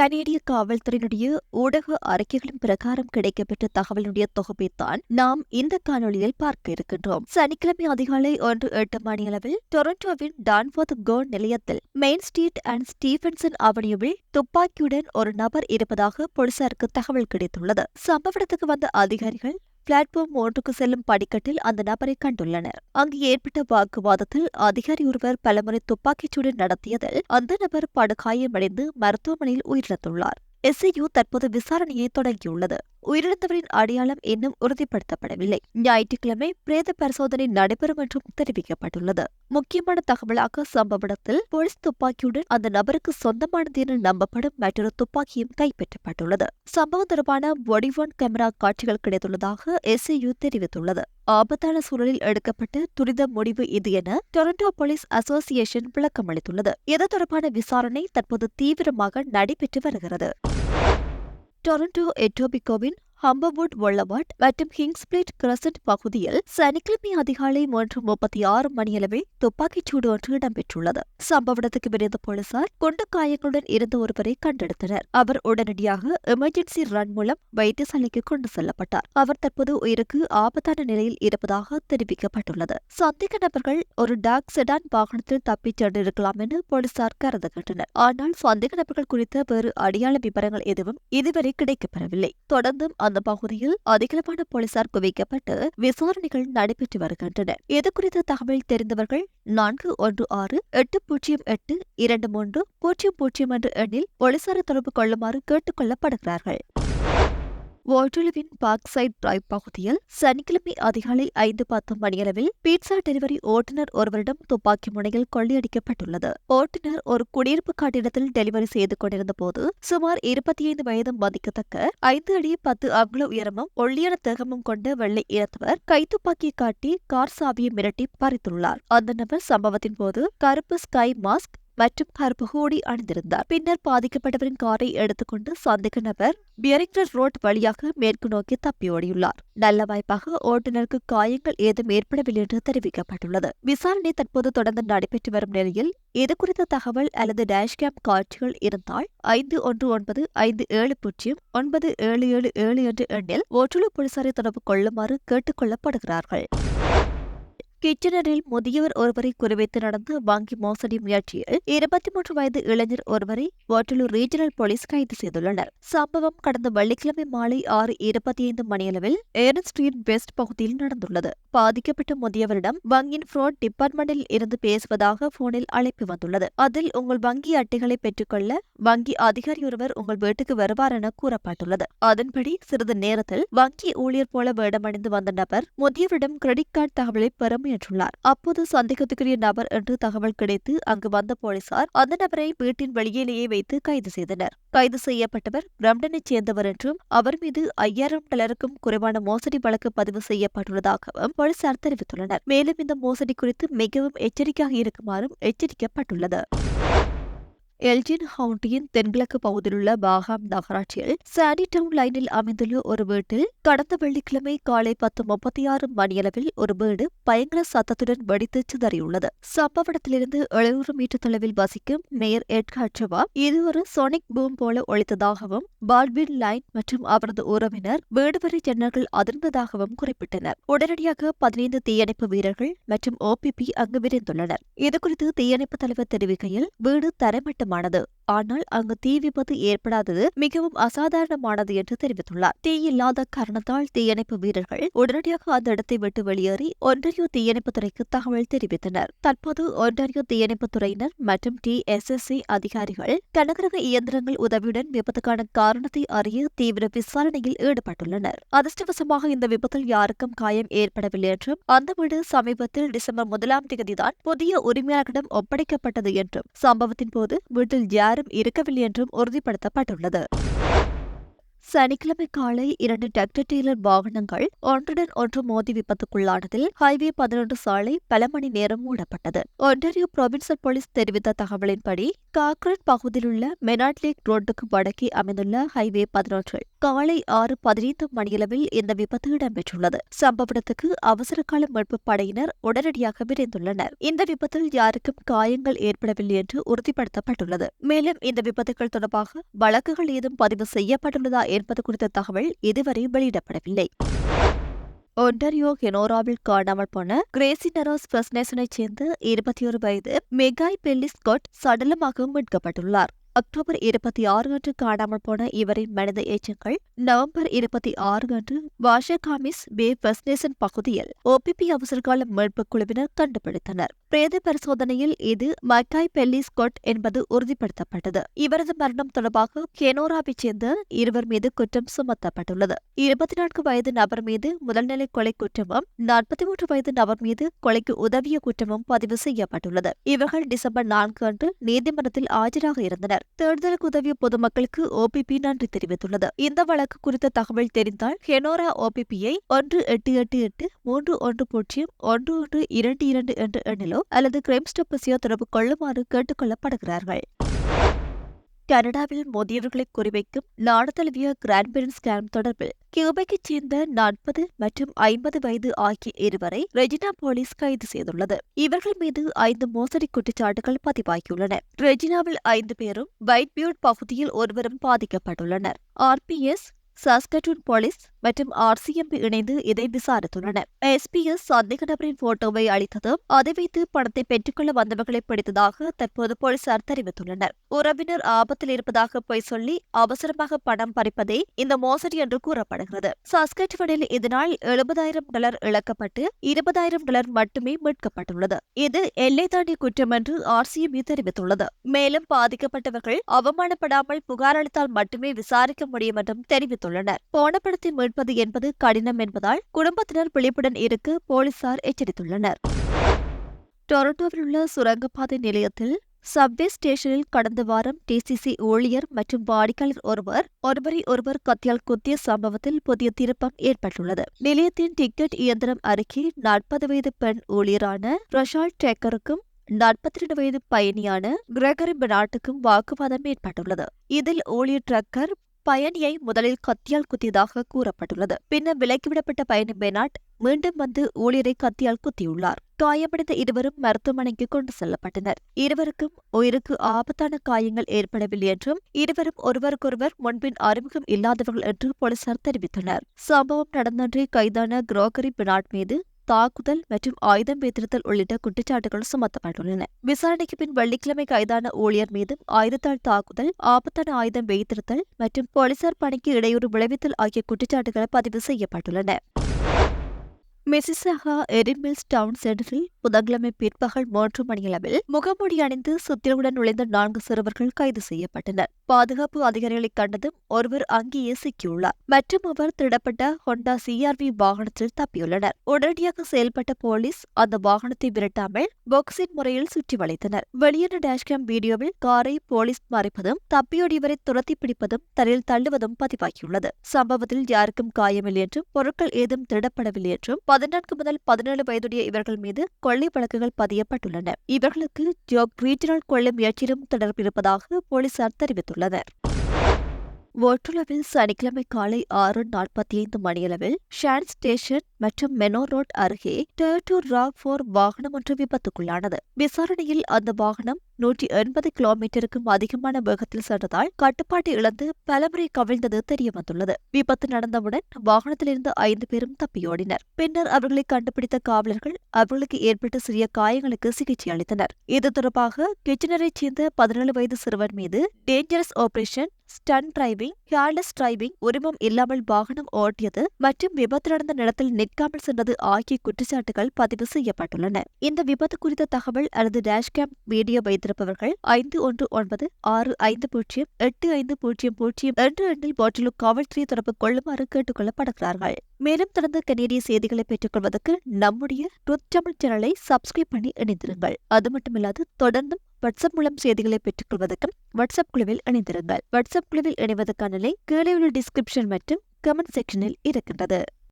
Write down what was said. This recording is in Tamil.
கனேடிய காவல்துறையினுடைய ஊடக அறிக்கைகளின் பிரகாரம் கிடைக்கப்பெற்ற தகவலுடைய தொகுப்பைத்தான் நாம் இந்த காணொளியில் பார்க்க இருக்கின்றோம். சனிக்கிழமை அதிகாலை ஒன்று எட்டு மணியளவில் டொரண்டோவின் டான்வர்த் கோ நிலையத்தில் மெயின் ஸ்ட்ரீட் அண்ட் ஸ்டீபன்சன் அவனியுவில் துப்பாக்கியுடன் ஒரு நபர் இருப்பதாக போலீசாருக்கு தகவல் கிடைத்துள்ளது. சம்பவ இடத்துக்கு வந்த அதிகாரிகள் பிளாட்ஃபார்ம் ஒன்றுக்கு செல்லும் படிக்கட்டில் அந்த நபரை கண்டுள்ளனர். அங்கு ஏற்பட்ட வாக்குவாதத்தில் அதிகாரி ஒருவர் பலமுறை துப்பாக்கிச்சூடு நடத்தியதில் அந்த நபர் படுகாயமடைந்து மருத்துவமனையில் உயிரிழந்துள்ளார். எஸ்ஐயு தற்போது விசாரணையை தொடங்கியுள்ளது. உயிரிழந்தவரின் அடையாளம் இன்னும் உறுதிப்படுத்தப்படவில்லை. ஞாயிற்றுக்கிழமை பிரேத பரிசோதனை நடைபெறும் என்றும் தெரிவிக்கப்பட்டுள்ளது. முக்கியமான தகவலாக சம்பவ இடத்தில் போலீஸ் துப்பாக்கியுடன் அந்த நபருக்கு சொந்தமானது என நம்பப்படும் மற்றொரு துப்பாக்கியும் கைப்பற்றப்பட்டுள்ளது. சம்பவம் தொடர்பான ஒடிவான் கேமரா காட்சிகள் கிடைத்துள்ளதாக எஸ்ஐயு தெரிவித்துள்ளது. ஆபத்தான சூழலில் எடுக்கப்பட்ட துரித முடிவு இது என டொரண்டோ போலீஸ் அசோசியேஷன் விளக்கமளித்துள்ளது. இது தொடர்பான விசாரணை தற்போது தீவிரமாக நடைபெற்று வருகிறது. டொரண்டோ எட்டோபிகோவின் ஹம்பர்வுட் வொள்ளவாட் மற்றும் கிங்ஸ்பிளிட் கிரசன்ட் பகுதியில் சனிக்கிழமை அதிகாலை மூன்று முப்பத்தி ஆறு மணியளவில் துப்பாக்கிச்சூடு ஒன்று இடம்பெற்றுள்ளது. சம்பவ இடத்துக்கு விரைந்த போலீசார் குண்டு காயங்களுடன் இருந்த ஒருவரை கண்டெடுத்தனர். அவர் உடனடியாக எமர்ஜென்சி ரன் மூலம் வைத்தியசாலைக்கு கொண்டு செல்லப்பட்டார். அவர் தற்போது உயிருக்கு ஆபத்தான நிலையில் இருப்பதாக தெரிவிக்கப்பட்டுள்ளது. சந்தேக நபர்கள் ஒரு டாக் செடான் வாகனத்தில் தப்பிச் சென்றிருக்கலாம் என போலீசார் கருதுகின்றனர். ஆனால் சந்தேக நபர்கள் குறித்த வேறு அடையாள விவரங்கள் எதுவும் இதுவரை கிடைக்கப்பெறவில்லை. தொடர்ந்தும் அந்த பகுதியில் அதிகளவான போலீசார் குவிக்கப்பட்டு விசாரணைகள் நடைபெற்று வருகின்றன. இது குறித்த தகவல் தெரிந்தவர்கள் நான்கு ஒன்று ஆறு எட்டு பூஜ்ஜியம் எட்டு இரண்டு மூன்று பூஜ்ஜியம் பூஜ்ஜியம் என்ற எண்ணில் போலீசாரை தொடர்பு கொள்ளுமாறு கேட்டுக் கொள்ளப்படுகிறார்கள். வாட்டலுவின் பார்க் சைட் டிரைவ் பகுதியில் சனிக்கிழமை அதிகாலை ஐந்து பத்து மணியளவில் பீட்சா டெலிவரி ஓட்டுநர் ஒருவரிடம் துப்பாக்கி முனையில் கொள்ளையடிக்கப்பட்டுள்ளது. ஓட்டுநர் ஒரு குடியிருப்பு கட்டிடத்தில் டெலிவரி செய்து கொண்டிருந்த போது சுமார் இருபத்தி ஐந்து வயது மதிக்கத்தக்க ஐந்து அடி பத்து அங்குல உயரமும் ஒல்லியான தேகமும் கொண்ட வெள்ளை இனத்தவர் கைத்துப்பாக்கியை காட்டி கார் சாவியை மிரட்டி பறித்துள்ளார். அந்த நபர் சம்பவத்தின் போது கருப்பு ஸ்கை மாஸ்க் மற்றும் கருப்பு ஹூடி அணிந்திருந்தார். பின்னர் பாதிக்கப்பட்டவரின் காரை எடுத்துக்கொண்டு சந்தேக நபர் பியரிங்டன் ரோட் வழியாக மேற்கு நோக்கி தப்பி ஓடியுள்ளார். நல்ல வாய்ப்பாக ஓட்டுநருக்கு காயங்கள் ஏதும் ஏற்படவில்லை என்று தெரிவிக்கப்பட்டுள்ளது. விசாரணை தற்போது தொடர்ந்து நடைபெற்று வரும் நிலையில் இது குறித்த தகவல் அல்லது டேஷ்கேம் காட்சிகள் இருந்தால் ஐந்து ஒன்று ஒன்பது ஐந்து ஏழு பூஜ்ஜியம் ஒன்பது ஏழு ஏழு ஏழு என்ற எண்ணில் ஒற்றுழு போலீசாரை தொடர்பு கொள்ளுமாறு கேட்டுக்கொள்ளப்படுகிறார்கள் கிச்சனரில் முதியவர் ஒருவரை குறிவைத்து நடந்த வங்கி மோசடி முயற்சியில் இருபத்தி மூன்று வயது இளைஞர் ஒருவரை வாட்டலூர் ரீஜனல் போலீஸ் கைது செய்துள்ளனர். சம்பவம் கடந்த வெள்ளிக்கிழமை மாலை ஆறு இருபத்தி ஐந்து மணியளவில் ஏரன் ஸ்ட்ரீட் வெஸ்ட் பகுதியில் நடந்துள்ளது. பாதிக்கப்பட்ட முதியவரிடம் வங்கியின் ஃப்ராட் டிபார்ட்மெண்டில் இருந்து பேசுவதாக போனில் அழைப்பு வந்துள்ளது. அதில் உங்கள் வங்கி அட்டைகளை பெற்றுக்கொள்ள வங்கி அதிகாரி ஒருவர் உங்கள் வீட்டுக்கு வருவார் என கூறப்பட்டுள்ளது. அதன்படி சிறிது நேரத்தில் வங்கி ஊழியர் போல வேடமடைந்து வந்த நபர் முதியவரிடம் கிரெடிட் கார்டு தகவலை பெற முயன்றுள்ளார் அப்போது சந்தேகத்துக்குரிய நபர் என்று தகவல் கிடைத்து அங்கு வந்த போலீசார் அந்த நபரை வீட்டின் வெளியிலேயே வைத்து கைது செய்தனர். கைது செய்யப்பட்டவர் பிரம்டனைச் சேர்ந்தவர் என்றும் அவர் மீது ஐயாயிரம் டாலருக்கும் குறைவான மோசடி வழக்கு பதிவு செய்யப்பட்டுள்ளதாகவும் போலீசார் தெரிவித்துள்ளனர். மேலும் இந்த மோசடி குறித்து மிகவும் எச்சரிக்கையாக இருக்குமாறும் எச்சரிக்கப்பட்டுள்ளது. எல்ஜின் ஹவுண்டியின் தென்கிழக்கு பகுதியிலுள்ள பாகாம் நகராட்சியில் சானி டவுன் லைனில் அமைந்துள்ள ஒரு வீட்டில் கடந்த வெள்ளிக்கிழமை காலை பத்து முப்பத்தி ஆறு மணியளவில் ஒரு வீடு பயங்கர சத்தத்துடன் வெடித்து சிதறியுள்ளது சம்பவ இடத்திலிருந்து எழுநூறு மீட்டர் தொலைவில் வசிக்கும் மேயர் எட்காட்சவா இது ஒரு சோனிக் பூம் போல ஒழித்ததாகவும் பால்வின் லைன் மற்றும் அவரது உறவினர் வீடு வரை ஜன்னர்கள் அதிர்ந்ததாகவும் குறிப்பிட்டனர் உடனடியாக பதினைந்து தீயணைப்பு வீரர்கள் மற்றும் ஓபிபி அங்கு விரைந்துள்ளனர் இதுகுறித்து தீயணைப்பு தலைவர் தெரிவிக்கையில் வீடு தரைமட்டம் மோசமானது ஆனால் அங்கு தீ விபத்து ஏற்படாதது மிகவும் அசாதாரணமானது என்று தெரிவித்துள்ளார். தீ இல்லாத காரணத்தால் தீயணைப்பு வீரர்கள் உடனடியாக அந்த இடத்தை விட்டு வெளியேறி ஒன்றியோ தீயணைப்பு துறைக்கு தகவல் தெரிவித்தனர். தற்போது ஒன்றியோ தீயணைப்பு துறையினர் மற்றும் டி எஸ் எஸ் சி அதிகாரிகள் கனகரக இயந்திரங்கள் உதவியுடன் விபத்துக்கான காரணத்தை அறிய தீவிர விசாரணையில் ஈடுபட்டுள்ளனர். அதிர்ஷ்டவசமாக இந்த விபத்தில் யாருக்கும் காயம் ஏற்படவில்லை என்றும் அந்த வீடு சமீபத்தில் டிசம்பர் முதலாம் தேதிதான் புதிய உரிமையாளர்களிடம் ஒப்படைக்கப்பட்டது என்றும் சம்பவத்தின் போது வீட்டில் யாரும் இருக்கவில்லை என்றும் உறுதிப்படுத்தப்பட்டுள்ளது. சனிக்கிழமை காலை இரண்டு டிராக்டர் டீலர் வாகனங்கள் ஒன்றுடன் ஒன்று மோதி விபத்துக்குள்ளானதில் ஹைவே பதினொன்று சாலை பல மணி நேரம் மூடப்பட்டது. ஒன்டாரியோ புரோவின்சல் போலீஸ் தெரிவித்த தகவலின்படி காக்ரன் பகுதியிலுள்ள மெனாட் லேக் ரோட்டுக்கு வடக்கே அமைந்துள்ள ஹைவே பதினொன்றில் காலை ஆறு பதினைந்து மணியளவில் இந்த விபத்து இடம்பெற்றுள்ளது. சம்பவ இடத்துக்கு அவசரகால மீட்பு படையினர் உடனடியாக விரைந்துள்ளனர். இந்த விபத்தில் யாருக்கும் காயங்கள் ஏற்படவில்லை என்று உறுதிப்படுத்தப்பட்டுள்ளது. மேலும் இந்த விபத்துகள் தொடர்பாக வழக்குகள் ஏதும் பதிவு செய்யப்பட்டுள்ளதா என்பது குறித்த தகவல் இதுவரை வெளியிடப்படவில்லை. ஒன்டரியோ ஹெனோராவில் காணாமல் போன கிரேசி நரோஸ் பிரஸ்னேசனைச் சேர்ந்த இருபத்தி ஒரு வயது மெகாய் பெல்லி ஸ்காட் சடலமாக மீட்கப்பட்டுள்ளார். அக்டோபர் இருபத்தி ஆறு அன்று காணாமல் போன இவரின் மனித எச்சங்கள் நவம்பர் இருபத்தி ஆறு அன்று வாஷகாமிஸ் பே ஃபர்ஸ்ட் பகுதியில் ஓபிபி அவசரகால மீட்புக் குழுவினர் கண்டுபிடித்தனர். பிரேத பரிசோதனையில் இது மக்காய் பெல்லி ஸ்கொட் என்பது உறுதிப்படுத்தப்பட்டது. இவரது மரணம் தொடர்பாக கெனோராவைச் சேர்ந்த இருவர் மீது குற்றம் சுமத்தப்பட்டுள்ளது. இருபத்தி நான்கு வயது நபர் மீது முதல்நிலை கொலை குற்றமும் நாற்பத்தி மூன்று வயது நபர் மீது கொலைக்கு உதவிய குற்றமும் பதிவு செய்யப்பட்டுள்ளது. இவர்கள் டிசம்பர் நான்கு அன்று நீதிமன்றத்தில் ஆஜராக இருந்தனர். தேர்தலுக்கு உதவிய பொதுமக்களுக்கு ஓபிபி நன்றி தெரிவித்துள்ளது. இந்த வழக்கு குறித்த தகவல் தெரிந்தால் ஹெனோரா ஓபிபியை ஒன்று எட்டு எட்டு எட்டு மூன்று ஒன்று பூஜ்ஜியம் ஒன்று ஒன்று இரண்டு இரண்டு என்ற எண்ணிலோ அல்லது கிரைம் ஸ்டாப்பஸையோ தொடர்பு கொள்ளுமாறு கேட்டுக்கொள்ளப்படுகிறார்கள் கனடாவில் மோதியவர்களை குறிவைக்கும் நாடு தழுவிய கிராண்ட் ஸ்கேம் தொடர்பில் கியூபைக்கைச் சேர்ந்த நாற்பது மற்றும் ஐம்பது வயது ஆகிய இருவரை ரெஜினா போலீஸ் கைது செய்துள்ளது. இவர்கள் மீது ஐந்து மோசடி குற்றச்சாட்டுகள் பதிவாகியுள்ளன. ரெஜினாவில் ஐந்து பேரும் வைட் பியூட் பகுதியில் ஒருவரும் பாதிக்கப்பட்டுள்ளனர். ஆர்பிஎஸ் சாஸ்கட்டூன் போலீஸ் மற்றும் ஆர்சிஎம்பி இணைந்து இதை விசாரித்துள்ளனர் எஸ்பிஎஸ் சந்தேக நபரின் போட்டோவை அளித்ததும் அதை வைத்து பணத்தை பெற்றுக்கொள்ள வந்தவர்களை பிடித்ததாக தற்போது போலீசார் தெரிவித்துள்ளனர். உறவினர் ஆபத்தில் இருப்பதாக பொய் சொல்லி அவசரமாக பணம் பறிப்பதே இந்த மோசடி என்று கூறப்படுகிறது. சாஸ்கட்வனில் இதனால் எழுபதாயிரம் டாலர் இழக்கப்பட்டு இருபதாயிரம் டாலர் மட்டுமே மீட்கப்பட்டுள்ளது. இது எல்லை தாண்டிய குற்றம் என்று ஆர்சிஎம்பி தெரிவித்துள்ளது. மேலும் பாதிக்கப்பட்டவர்கள் அவமானப்படாமல் புகார் அளித்தால் மட்டுமே விசாரிக்க முடியும் என்றும் தெரிவித்துள்ளனர் போனப்படுத்தி மீட்பது என்பது கடினம் என்பதால் குடும்பத்தினர் விழிப்புடன் இருக்க போலீசார் எச்சரித்துள்ளனர். டொரண்டோவில் உள்ள சுரங்கப்பாதை நிலையத்தில் சப்வே ஸ்டேஷனில் கடந்த வாரம் டிசிசி ஊழியர் மற்றும் வாடிக்கையாளர் ஒருவர் ஒருவரை ஒருவர் கத்தியால் குத்திய சம்பவத்தில் புதிய திருப்பம் ஏற்பட்டுள்ளது. நிலையத்தின் டிக்கெட் இயந்திரம் அருகே நாற்பது வயது பெண் ஊழியரான ரஷால் டேக்கருக்கும் நாற்பத்தி ரெண்டு வயது பயணியான கிரகரி பெனாட்டுக்கும் வாக்குவாதம் ஏற்பட்டுள்ளது. இதில் ஊழியர் ட்ரக்கர் பயணியை முதலில் கத்தியால் குத்தியதாக கூறப்பட்டுள்ளது. பின்னர் விலக்கிவிடப்பட்ட பயணி பெனாட் மீண்டும் வந்து ஊழியரை கத்தியால் குத்தியுள்ளார். காயமடைந்த இருவரும் மருத்துவமனைக்கு கொண்டு செல்லப்பட்டனர். இருவருக்கும் உயிருக்கு ஆபத்தான காயங்கள் ஏற்படவில்லை என்றும் இருவரும் ஒருவருக்கொருவர் முன்பின் அறிமுகம் இல்லாதவர்கள் என்று போலீசார் தெரிவித்தனர். சம்பவம் நடந்தன்றி கைதான குரோகரி பினாட் மீது தாக்குதல் மற்றும் ஆயுதம் வைத்திருத்தல் உள்ளிட்ட குற்றச்சாட்டுகள் சுமத்தப்பட்டுள்ளன. விசாரணைக்கு பின் வெள்ளிக்கிழமை கைதான ஊழியர் மீதும் ஆயுதத்தால் தாக்குதல் ஆபத்தான ஆயுதம் வைத்திருத்தல் மற்றும் போலீசார் பணிக்கு இடையூறு விளைவித்தல் ஆகிய குற்றச்சாட்டுகள் பதிவு செய்யப்பட்டுள்ளன. மெசிசாகா எரிமில்ஸ் டவுன் சென்டரில் புதன்கிழமை பிற்பகல் மூன்று மணியளவில் முகமூடி அணிந்து சுத்திரவுடன் நுழைந்த நான்கு சிறுவர்கள் கைது செய்யப்பட்டனர். பாதுகாப்பு அதிகாரிகளை கண்டதும் ஒருவர் அங்கேயே சிக்கியுள்ளார். மற்றும் அவர் திருடப்பட்ட ஹொண்டா சிஆர்வி வாகனத்தில் தப்பியுள்ளனர். உடனடியாக செயல்பட்ட போலீஸ் அந்த வாகனத்தை விரட்டாமல் பாக்ஸின் முறையில் சுற்றி வளைத்தனர். வெளியான டேஷ்கேம் வீடியோவில் காரை போலீஸ் மறைப்பதும் தப்பியோடியவரை துரத்தி பிடிப்பதும் தரையில் தள்ளுவதும் பதிவாகியுள்ளது. சம்பவத்தில் யாருக்கும் காயமில்லை என்றும் பொருட்கள் ஏதும் திருடப்படவில்லை என்றும் பதினான்கு முதல் பதினேழு வயதுடைய இவர்கள் மீது கொள்ளை வழக்குகள் பதியப்பட்டுள்ளன. இவர்களுக்கு ஜோக் ரீஜனல் கொள்ளை முயற்சியிலும் தொடர்பிருப்பதாக போலீசார் தெரிவித்துள்ளனர். தெரிவித்துள்ளனர் ஒற்றுளவில் சனிக்கிழமை காலை ஆறு நாற்பத்தி ஐந்து மணியளவில் ஷான் ஸ்டேஷன் மற்றும் மெனோ ரோட் அருகே டேட்டூர் ராக் போர் வாகனம் ஒன்று விபத்துக்குள்ளானது. விசாரணையில் அந்த வாகனம் நூற்றி எண்பது கிலோமீட்டருக்கும் அதிகமான வேகத்தில் சென்றதால் கட்டுப்பாட்டை இழந்து பலமுறை கவிழ்ந்தது தெரியவந்துள்ளது. விபத்து நடந்தவுடன் வாகனத்திலிருந்து ஐந்து பேரும் தப்பியோடினர். பின்னர் அவர்களை கண்டுபிடித்த காவலர்கள் அவர்களுக்கு ஏற்பட்ட சிறிய காயங்களுக்கு சிகிச்சை அளித்தனர். இது தொடர்பாக கிச்சனரைச் சேர்ந்த பதினேழு வயது சிறுவன் மீது dangerous operation stunt driving careless driving உரிமம் இல்லாமல் வாகனம் ஓட்டியது மற்றும் விபத்து நடந்த நிலத்தில் நிற்காமல் சென்றது ஆகிய குற்றச்சாட்டுகள் பதிவு செய்யப்பட்டுள்ளன. இந்த விபத்து குறித்த தகவல் அல்லது டேஷ்கேம் வீடியோ வைத்திருப்பவர்கள் ஐந்து ஒன்று ஒன்பது ஆறு ஐந்து பூஜ்ஜியம் எட்டு ஐந்து பூஜ்ஜியம் பூஜ்ஜியம் என்ற எண்ணில் போட்டிலும் காவல்துறை தொடர்பு கொள்ளுமாறு கேட்டுக் கொள்ளப்படுகிறார்கள் மேலும் தொடர்ந்து கனேடிய செய்திகளை பெற்றுக்கொள்வதற்கு நம்முடைய ட்ரூத் தமிழ் சேனலை சப்ஸ்கிரைப் பண்ணி இணைந்திருங்கள். அது மட்டுமில்லாது தொடர்ந்தும் வாட்ஸ்அப் மூலம் செய்திகளை பெற்றுக்கொள்வதற்கும் வாட்ஸ்அப் குழுவில் இணைந்திருங்கள். வாட்ஸ்அப் குழுவில் இணைவதற்கான லிங்க் கீழே உள்ள டிஸ்கிரிப்ஷன் மற்றும் கமெண்ட் செக்ஷனில் இருக்கின்றது.